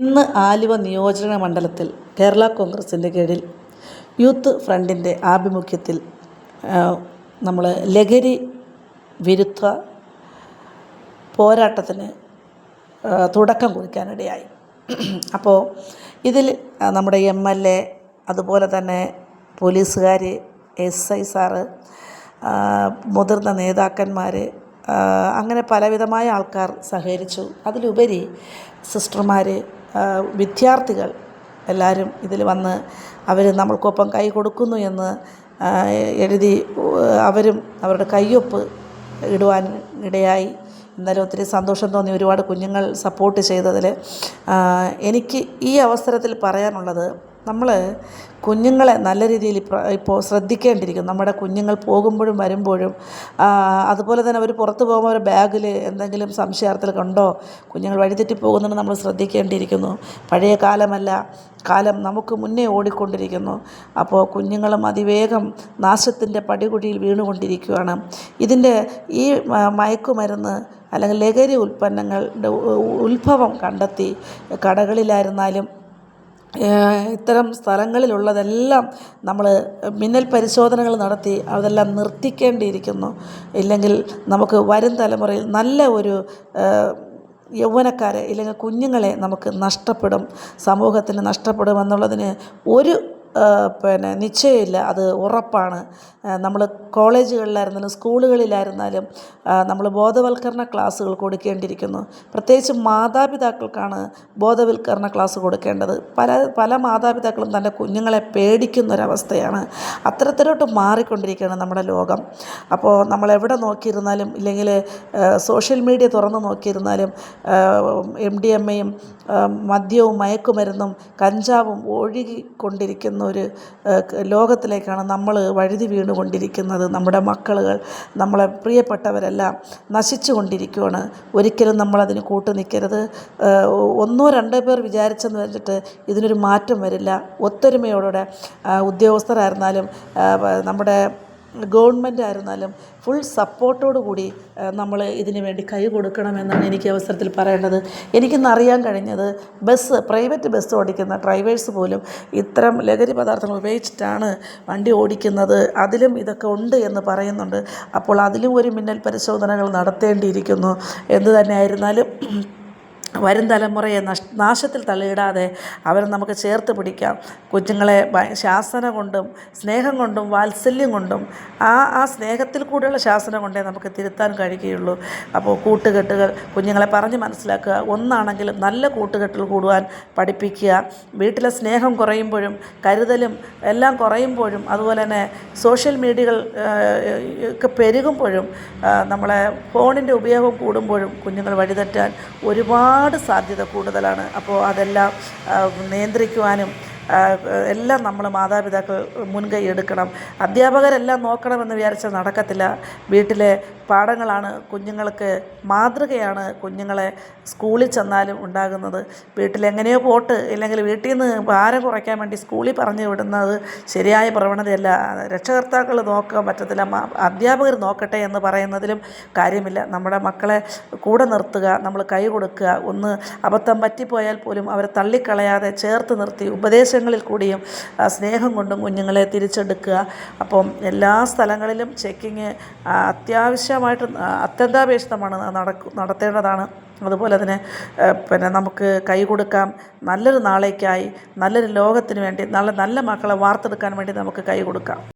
ഇന്ന് ആലുവ നിയോജക മണ്ഡലത്തിൽ കേരള കോൺഗ്രസിന്റെ കീഴിൽ യൂത്ത് ഫ്രണ്ടിന്റെ ആഭിമുഖ്യത്തിൽ നമ്മൾ ലഹരി വിരുദ്ധ പോരാട്ടത്തിന് തുടക്കം കുറിക്കാനിടയായി. അപ്പോൾ ഇതിൽ നമ്മുടെ എം എൽ എ അതുപോലെ തന്നെ പോലീസുകാർ എസ് ഐ സാറ് മുതിർന്ന നേതാക്കന്മാർ അങ്ങനെ പലവിധമായ ആൾക്കാർ സഹകരിച്ചു. അതിലുപരി സിസ്റ്റർമാർ വിദ്യാർത്ഥികൾ എല്ലാവരും ഇതിൽ വന്ന് അവർ നമ്മൾക്കൊപ്പം കൈ കൊടുക്കുന്നു എന്ന് എഴുതി അവരും അവരുടെ കയ്യൊപ്പ് ഇടുവാൻ ഇടയായി. എന്തായാലും ഒത്തിരി സന്തോഷം തോന്നി. ഒരുപാട് കുഞ്ഞുങ്ങൾ സപ്പോർട്ട് ചെയ്തതിൽ എനിക്ക് ഈ അവസരത്തിൽ പറയാനുള്ളത് നമ്മൾ കുഞ്ഞുങ്ങളെ നല്ല രീതിയിൽ ഇപ്പോൾ ശ്രദ്ധിക്കേണ്ടിയിരിക്കും നമ്മുടെ കുഞ്ഞുങ്ങൾ പോകുമ്പോഴും വരുമ്പോഴും അതുപോലെ തന്നെ അവർ പുറത്ത് പോകുമ്പോൾ അവർ ബാഗിൽ എന്തെങ്കിലും സംശയാർത്ഥത്തിൽ കണ്ടോ? കുഞ്ഞുങ്ങൾ വഴിതെറ്റി പോകുന്നുണ്ട് നമ്മൾ ശ്രദ്ധിക്കേണ്ടിയിരിക്കുന്നു. പഴയ കാലമല്ല കാലം നമുക്ക് മുന്നേ ഓടിക്കൊണ്ടിരിക്കുന്നു. അപ്പോൾ കുഞ്ഞുങ്ങളും അതിവേഗം നാശത്തിന്റെ പടികുടിയിൽ വീണുകൊണ്ടിരിക്കുകയാണ്. ഇതിന്റെ ഈ മയക്കുമരുന്ന് അല്ലെങ്കിൽ ലഹരി ഉൽപ്പന്നങ്ങളുടെ ഉത്ഭവം കണ്ടെത്തി കടകളിലായിരുന്നാലും ഇത്തരം സ്ഥലങ്ങളിലുള്ളതെല്ലാം നമ്മൾ മിന്നൽ പരിശോധനകൾ നടത്തി അതെല്ലാം നിർത്തിക്കേണ്ടിയിരിക്കുന്നു. ഇല്ലെങ്കിൽ നമുക്ക് വരും തലമുറയിൽ നല്ല ഒരു യൗവനക്കാരെ ഇല്ലെങ്കിൽ കുഞ്ഞുങ്ങളെ നമുക്ക് നഷ്ടപ്പെടും സമൂഹത്തിന് നഷ്ടപ്പെടുമെന്നുള്ളതിന് ഒരു പിന്നെ നിശ്ചയമില്ല. അത് ഉറപ്പാണ്. നമ്മൾ കോളേജുകളിലായിരുന്നാലും സ്കൂളുകളിലായിരുന്നാലും നമ്മൾ ബോധവൽക്കരണ ക്ലാസ്സുകൾ കൊടുക്കേണ്ടിയിരിക്കുന്നു. പ്രത്യേകിച്ച് മാതാപിതാക്കൾക്കാണ് ബോധവൽക്കരണ ക്ലാസ് കൊടുക്കേണ്ടത്. പല പല മാതാപിതാക്കളും തന്റെ കുഞ്ഞുങ്ങളെ പേടിക്കുന്നൊരവസ്ഥയാണ്. അത്തരത്തിലോട്ട് മാറിക്കൊണ്ടിരിക്കുകയാണ് നമ്മുടെ ലോകം. അപ്പോൾ നമ്മൾ എവിടെ നോക്കിയിരുന്നാലും ഇല്ലെങ്കിൽ സോഷ്യൽ മീഡിയ തുറന്ന് നോക്കിയിരുന്നാലും എം ഡി എം എയും മദ്യവും മയക്കുമരുന്നും കഞ്ചാവും ഒഴുകിക്കൊണ്ടിരിക്കുന്ന. ഒരു ലോകത്തിലേക്കാണ് നമ്മൾ വഴുതി വീണുകൊണ്ടിരിക്കുന്നത്. നമ്മുടെ മക്കളുകൾ നമ്മളെ പ്രിയപ്പെട്ടവരെല്ലാം നശിച്ചു കൊണ്ടിരിക്കുകയാണ് ഒരിക്കലും നമ്മളതിന് കൂട്ടു നിൽക്കരുത്. ഒന്നോ രണ്ടോ പേർ വിചാരിച്ചെന്ന് വെച്ചിട്ട് ഇതിനൊരു മാറ്റം വരില്ല. ഒത്തൊരുമയോടെ ഉദ്യോഗസ്ഥരായിരുന്നാലും നമ്മുടെ ഗവൺമെന്റ് ആയിരുന്നാലും ഫുൾ സപ്പോർട്ടോടു കൂടി നമ്മൾ ഇതിനു വേണ്ടി കൈ കൊടുക്കണമെന്നാണ് എനിക്ക് അവസരത്തിൽ പറയേണ്ടത്. എനിക്കിന്ന് അറിയാൻ കഴിഞ്ഞത് ബസ് പ്രൈവറ്റ് ബസ് ഓടിക്കുന്ന ഡ്രൈവേഴ്സ് പോലും ഇത്തരം ലഹരി പദാർത്ഥങ്ങൾ ഉപയോഗിച്ചിട്ടാണ് വണ്ടി ഓടിക്കുന്നത്. അതിലും ഇതൊക്കെ ഉണ്ട് എന്ന് പറയുന്നുണ്ട്. അപ്പോൾ അതിലും ഒരു മിന്നൽ പരിശോധനകൾ നടത്തേണ്ടിയിരിക്കുന്നു. എന്തു തന്നെ ആയിരുന്നാലും വരും തലമുറയെ നഷ് നാശത്തിൽ തള്ളിയിടാതെ അവരെ നമുക്ക് ചേർത്ത് പിടിക്കാം. കുഞ്ഞുങ്ങളെ ശാസന കൊണ്ടും സ്നേഹം കൊണ്ടും വാത്സല്യം കൊണ്ടും ആ ആ സ്നേഹത്തിൽ കൂടെയുള്ള ശാസന കൊണ്ടേ നമുക്ക് തിരുത്താൻ കഴിയുകയുള്ളൂ. അപ്പോൾ കൂട്ടുകെട്ടുകൾ കുഞ്ഞുങ്ങളെ പറഞ്ഞ് മനസ്സിലാക്കുക. ഒന്നാണെങ്കിലും നല്ല കൂട്ടുകെട്ടിൽ കൂടുവാൻ പഠിപ്പിക്കുക. വീട്ടിലെ സ്നേഹം കുറയുമ്പോഴും കരുതലും എല്ലാം കുറയുമ്പോഴും അതുപോലെ തന്നെ സോഷ്യൽ മീഡിയകൾ ഒക്കെ പെരുകുമ്പോഴും നമ്മളെ ഫോണിന്റെ ഉപയോഗം കൂടുമ്പോഴും കുഞ്ഞുങ്ങൾ വഴിതെറ്റാൻ ഒരുപാട് ഒരുപാട് സാധ്യത കൂടുതലാണ്. അപ്പോൾ അതെല്ലാം നിയന്ത്രിക്കുവാനും എല്ലാം നമ്മൾ മാതാപിതാക്കൾ മുൻകൈ എടുക്കണം. അധ്യാപകരെല്ലാം നോക്കണമെന്ന് വിചാരിച്ചാൽ നടക്കത്തില്ല. വീട്ടിലെ പാഠങ്ങളാണ് കുഞ്ഞുങ്ങൾക്ക് മാതൃകയാണ് കുഞ്ഞുങ്ങളെ സ്കൂളിൽ ചെന്നാലും ഉണ്ടാകുന്നത്. വീട്ടിലെങ്ങനെയോ പോട്ട് ഇല്ലെങ്കിൽ വീട്ടിൽ നിന്ന് ഭാരം കുറയ്ക്കാൻ വേണ്ടി സ്കൂളിൽ പറഞ്ഞു വിടുന്നത് ശരിയായ പ്രവണതയല്ല. രക്ഷകർത്താക്കൾ നോക്കാൻ പറ്റത്തില്ല. അധ്യാപകർ നോക്കട്ടെ എന്ന് പറയുന്നതിലും കാര്യമില്ല. നമ്മുടെ മക്കളെ കൂടെ നിർത്തുക നമ്മൾ കൈ കൊടുക്കുക ഒന്ന് അബദ്ധം പറ്റിപ്പോയാൽ പോലും അവരെ തള്ളിക്കളയാതെ ചേർത്ത് നിർത്തി ഉപദേശങ്ങളിൽ കൂടിയും സ്നേഹം കൊണ്ടും കുഞ്ഞുങ്ങളെ തിരിച്ചെടുക്കുക. അപ്പം എല്ലാ സ്ഥലങ്ങളിലും ചെക്കിങ് അത്യാവശ്യമായിട്ട് അത്യന്താപേക്ഷിതമാണ് നടക്കും നടത്തേണ്ടതാണ്. അതുപോലെ തന്നെ പിന്നെ നമുക്ക് കൈ കൊടുക്കാം. നല്ലൊരു നാളേക്കായി നല്ലൊരു ലോകത്തിന് വേണ്ടി നല്ല നല്ല മക്കളെ വാർത്തെടുക്കാൻ വേണ്ടി നമുക്ക് കൈ കൊടുക്കാം.